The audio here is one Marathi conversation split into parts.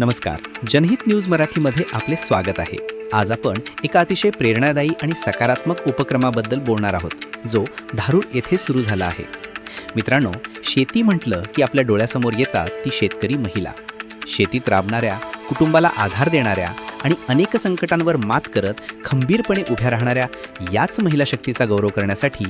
नमस्कार. जनहित न्यूज मराठीमध्ये आपले स्वागत आहे. आज आपण एका अतिशय प्रेरणादायी आणि सकारात्मक उपक्रमाबद्दल बोलणार आहोत जो धारूर येथे सुरू झाला आहे. मित्रांनो शेती म्हटलं की आपल्या डोळ्यासमोर येतात ती शेतकरी महिला. शेतीत राबणाऱ्या कुटुंबाला आधार देणाऱ्या आणि अनेक संकटांवर मात करत खंबीरपणे उभ्या राहणाऱ्या याच महिला शक्तीचा गौरव करण्यासाठी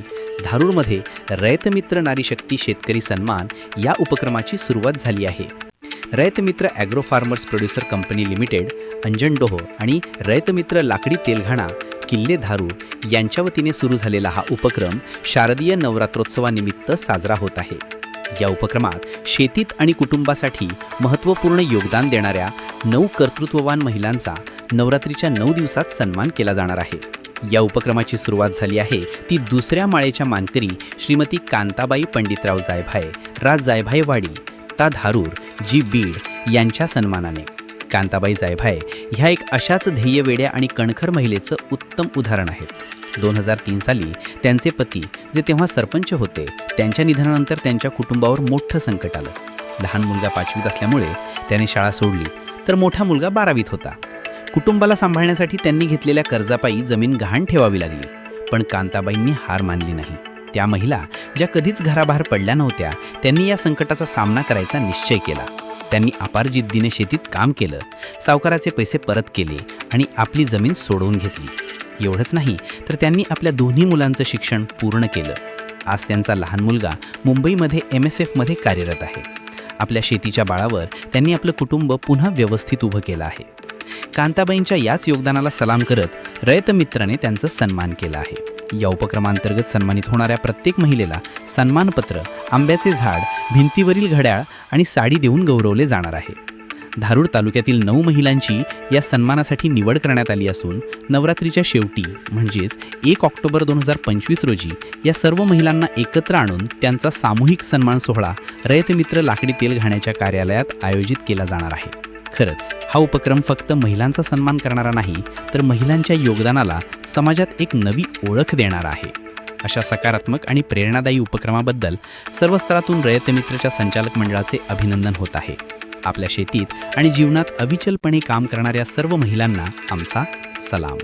धारूरमध्ये रयतमित्र नारी शक्ती शेतकरी सन्मान या उपक्रमाची सुरुवात झाली आहे. Rayatmitra agro farmers producer company limited Anjan Doh आणि रयतमित्र लाकडी तेलघाणा किल्ले धारूर यांच्या वतीने सुरू झालेला हा उपक्रम शारदीय नवरात्रोत्सवानिमित्त साजरा होत आहे. या उपक्रमात शेतीत आणि कुटुंबासाठी महत्त्वपूर्ण योगदान देणाऱ्या नऊ कर्तृत्ववान महिलांचा नवरात्रीच्या नऊ दिवसात सन्मान केला जाणार आहे. या उपक्रमाची सुरुवात झाली आहे ती दुसऱ्या माळेच्या मानकरी श्रीमती कांताबाई पंडितराव जायभाय राज जायभाय वाडी ता धारूर जी बीड यांच्या सन्मानाने. कांताबाई जायभाय ह्या एक अशाच ध्येयवेड्या आणि कणखर महिलेचं उत्तम उदाहरण आहेत. दोन हजार तीन साली त्यांचे पती जे तेव्हा सरपंच होते त्यांच्या निधनानंतर त्यांच्या कुटुंबावर मोठं संकट आलं. लहान मुलगा पाचवीत असल्यामुळे त्याने शाळा सोडली तर मोठा मुलगा बारावीत होता. कुटुंबाला सांभाळण्यासाठी त्यांनी घेतलेल्या कर्जापायी जमीन गहाण ठेवावी लागली पण कांताबाईंनी हार मानली नाही. त्या महिला ज्या कधीच घराबाहेर पडल्या नव्हत्या त्यांनी या संकटाचा सामना करायचा निश्चय केला. त्यांनी अपार जिद्दीने शेतीत काम केलं सावकाराचे पैसे परत केले आणि आपली जमीन सोडवून घेतली. एवढंच नाही तर त्यांनी आपल्या दोन्ही मुलांचं शिक्षण पूर्ण केलं. आज त्यांचा लहान मुलगा मुंबईमध्ये एम एस एफमध्ये कार्यरत आहे. आपल्या शेतीच्या बाळावर त्यांनी आपलं कुटुंब पुन्हा व्यवस्थित उभं केलं आहे. कांताबाईंच्या याच योगदानाला सलाम करत रयतमित्राने त्यांचं सन्मान केला आहे. या उपक्रमांतर्गत सन्मानित होणाऱ्या प्रत्येक महिलेला सन्मानपत्र आंब्याचे झाड भिंतीवरील घड्याळ आणि साडी देऊन गौरवले जाणार आहे. धारूर तालुक्यातील नऊ महिलांची या सन्मानासाठी निवड करण्यात आली असून नवरात्रीच्या शेवटी म्हणजेच एक ऑक्टोबर दोन हजार पंचवीस रोजी या सर्व महिलांना एकत्र आणून त्यांचा सामूहिक सन्मान सोहळा रयतमित्र लाकडी तेल घाण्याच्या कार्यालयात आयोजित केला जाणार आहे. खरंच हा उपक्रम फक्त महिलांचा सन्मान करणारा नाही तर महिलांच्या योगदानाला समाजात एक नवी ओळख देणारा आहे. अशा सकारात्मक आणि प्रेरणादायी उपक्रमाबद्दल सर्व स्तरातून रयतमित्रच्या संचालक मंडळाचे अभिनंदन होत आहे. आपल्या शेतीत आणि जीवनात अविचलपणे काम करणाऱ्या सर्व महिलांना आमचा सलाम.